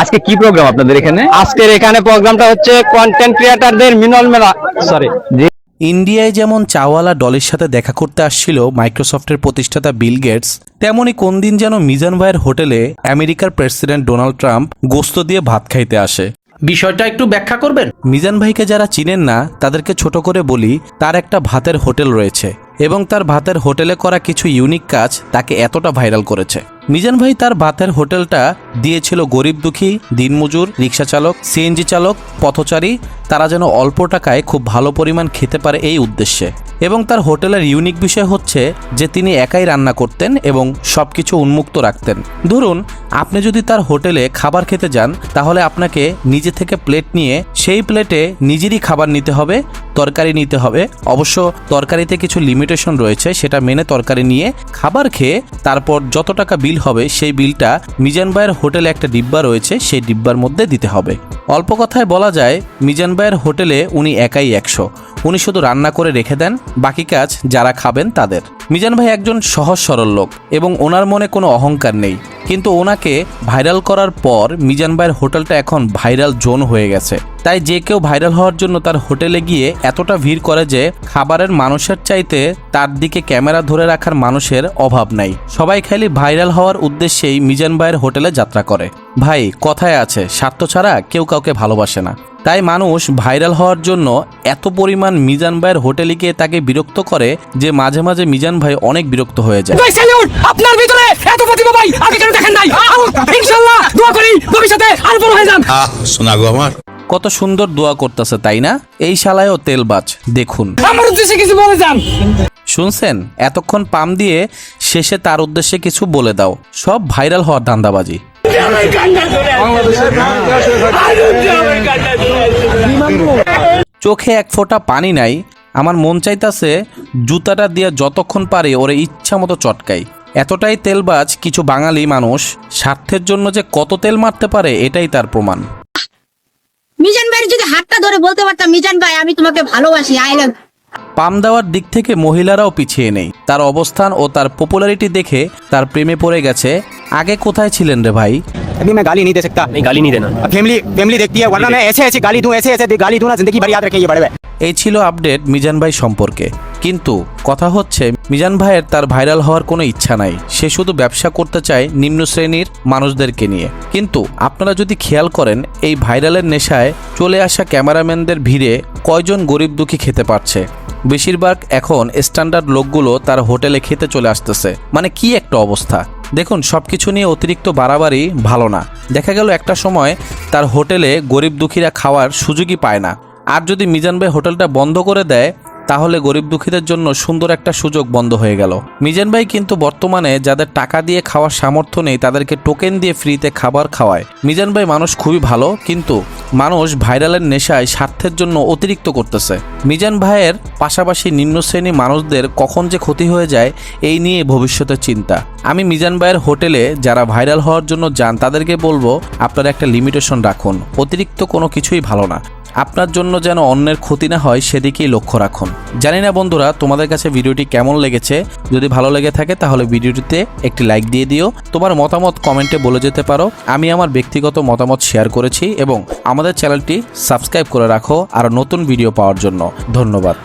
আজকে কি প্রোগ্রাম আপনাদের এখানে? আজকের এখানে প্রোগ্রামটা হচ্ছে কন্টেন্ট ক্রিয়েটারদের মিলন মেলা। সরি ইন্ডিয়ায় যেমন চাওয়ালা ডলের সাথে দেখা করতে আসছিল মাইক্রোসফটের প্রতিষ্ঠাতা বিল গেটস তেমনই কোন দিন যেন মিজান ভাইয়ের হোটেলে আমেরিকার প্রেসিডেন্ট ডোনাল্ড ট্রাম্প গোস্ত দিয়ে ভাত খাইতে আসে। বিষয়টা একটু ব্যাখ্যা করবেন? মিজান ভাইকে যারা চিনেন না তাদেরকে ছোট করে বলি তার একটা ভাতের হোটেল রয়েছে এবং তার ভাতের হোটেলে করা কিছু ইউনিক কাজ তাকে এতটা ভাইরাল করেছে। মিজান ভাই তার ভাতের হোটেলটা দিয়েছিল গরিব দুঃখী দিনমজুর রিক্সা চালক সিএনজি চালক পথচারী তারা যেন অল্প টাকায় খুব ভালো পরিমাণ খেতে পারে এই উদ্দেশ্যে। এবং তার হোটেলের ইউনিক বিষয় হচ্ছে যে তিনি একাই রান্না করতেন এবং সব কিছু উন্মুক্ত রাখতেন। ধরুন, আপনি যদি তার হোটেলে খাবার খেতে যান, তাহলে আপনাকে নিজে থেকে প্লেট নিয়ে সেই প্লেটে নিজেরই খাবার নিতে হবে, তরকারি নিতে হবে। অবশ্য তরকারিতে কিছু লিমিটেশন রয়েছে, সেটা মেনে তরকারি নিয়ে খাবার খেয়ে তারপর যত টাকা বিল হবে, সেই বিলটা মিজান ভাইয়ের হোটেলে একটা ডিব্বা রয়েছে, সেই ডিব্বার মধ্যে দিতে হবে। অল্প কথায় বলা যায়, মিজান ভাইয়ের হোটেলে উনি একাই একশো। উনি শুধু রান্না করে রেখে দেন, বাকি কাজ যারা খাবেন তাদের। মিজান ভাই একজন সহজ সরল লোক এবং ওনার মনে কোনো অহংকার নেই। কিন্তু ওনাকে ভাইরাল করার পর মিজান ভাইয়ের হোটেলটা এখন ভাইরাল জোন হয়ে গেছে। তাই যে কেউ ভাইরাল হওয়ার জন্য তার হোটেলে গিয়ে এতটা ভিড় করে যে খাবারের মানুষের চাইতে তার দিকে ক্যামেরা ধরে রাখার মানুষের অভাব নাই। সবাই খালি ভাইরাল হওয়ার উদ্দেশ্যেই মিজান ভাইয়ের হোটেলে যাত্রা করে। ভাই কথায় আছে স্বার্থ ছাড়া কেউ কাউকে ভালোবাসে না। তাই মানুষ ভাইরাল হওয়ার জন্য এত পরিমাণ মিজান ভাইয়ের হোটেলে গিয়ে তাকে বিরক্ত করে যে মাঝে মাঝে মিজান ভাই অনেক বিরক্ত হয়ে যায়। ভাই স্যালিউট আপনার ভিতরে এত প্রতিভা ভাই আগে কেন দেখেন নাই? ইনশাআল্লাহ দোয়া করি ভবিষ্যতে আরও বড় হয়ে যান। আহ শোনা গো আমার। কত সুন্দর দোয়া করতেছে তাই না? এই শালায়ও তেলবাজ দেখুন। আমার উদ্দেশ্যে কিছু বলে যান। শুনছেন? এতক্ষণ পাম দিয়ে শেষে তার উদ্দেশ্যে কিছু বলে দাও। সব ভাইরাল হওয়ার ধান্দাবাজি। চোখে এক ফোঁটা পানি নাই। আমার মন চাইতাছে জুতাটা দিয়ে যতক্ষণ পারে ওরে ইচ্ছা মতো চটকাই। এতটাই তেলবাজ কিছু বাঙালি মানুষ স্বার্থের জন্য যে কত তেল মারতে পারে এটাই তার প্রমাণ। যদি হাতটা ধরে বলতে পারতাম মিজান ভাই আমি তোমাকে ভালোবাসি আই লাভ পাম দেওয়ার দিক থেকে মহিলারাও পিছিয়ে নেই তার অবস্থান ও তার পপুলারিটি দেখে তার প্রেমে পড়ে গেছে আগে কোথায় ছিলেন রে ভাই अभी मैं गाली नहीं दे सकता नहीं गाली नहीं देना फैमिली फैमिली देखती है वरना मैं ऐसे ऐसे गाली दूं ऐसे ऐसे गाली दूं ना जिंदगी भर याद रखेंगे बड़े भाई এই ছিল আপডেট মিজান ভাই সম্পর্কে। কিন্তু কথা হচ্ছে, মিজান ভাইয়ের তার ভাইরাল হওয়ার কোনো ইচ্ছা নাই। সে শুধু ব্যবসা করতে চায় নিম্ন শ্রেণির মানুষদেরকে নিয়ে। কিন্তু আপনারা যদি খেয়াল করেন, এই ভাইরালের নেশায় চলে আসা ক্যামেরাম্যানদের ভিড়ে কয়জন গরিব দুঃখী খেতে পারছে? বেশিরভাগ এখন স্ট্যান্ডার্ড লোকগুলো তার হোটেলে খেতে চলে আসতেছে। মানে কি একটা অবস্থা? দেখুন সব কিছু নিয়ে অতিরিক্ত বাড়াবাড়ি ভালো না। দেখা গেল একটা সময় তার হোটেলে গরিব দুঃখীরা খাওয়ার সুযোগই পায় না। আর যদি মিজান ভাই হোটেলটা বন্ধ করে দেয়, তাহলে গরিব দুঃখীদের জন্য সুন্দর একটা সুযোগ বন্ধ হয়ে গেল। মিজান ভাই কিন্তু বর্তমানে যাদের টাকা দিয়ে খাওয়ার সামর্থ্য নেই, তাদেরকে টোকেন দিয়ে ফ্রিতে খাবার খাওয়ায়। মিজান ভাই মানুষ খুবই ভালো, কিন্তু মানুষ ভাইরালের নেশায় স্বার্থের জন্য অতিরিক্ত করতেছে। মিজান ভাইয়ের পাশাপাশি নিম্ন শ্রেণি মানুষদের কখন যে ক্ষতি হয়ে যায়, এই নিয়ে ভবিষ্যতের চিন্তা। আমি মিজান ভাইয়ের হোটেলে যারা ভাইরাল হওয়ার জন্য যান, তাদেরকে বলব, আপনারা একটা লিমিটেশন রাখুন। অতিরিক্ত কোনো কিছুই ভালো না। আপনার জন্য যেন অন্যের ক্ষতি না হয় সেদিকেই লক্ষ্য রাখুন। জানি না বন্ধুরা, তোমাদের কাছে ভিডিওটি কেমন লেগেছে? যদি ভালো লেগে থাকে, তাহলে ভিডিওটিতে একটি লাইক দিয়ে দিও। তোমার মতামত কমেন্টে বলে যেতে পারো। আমি আমার ব্যক্তিগত মতামত শেয়ার করেছি এবং আমাদের চ্যানেলটি সাবস্ক্রাইব করে রাখো আর নতুন ভিডিও পাওয়ার জন্য। ধন্যবাদ।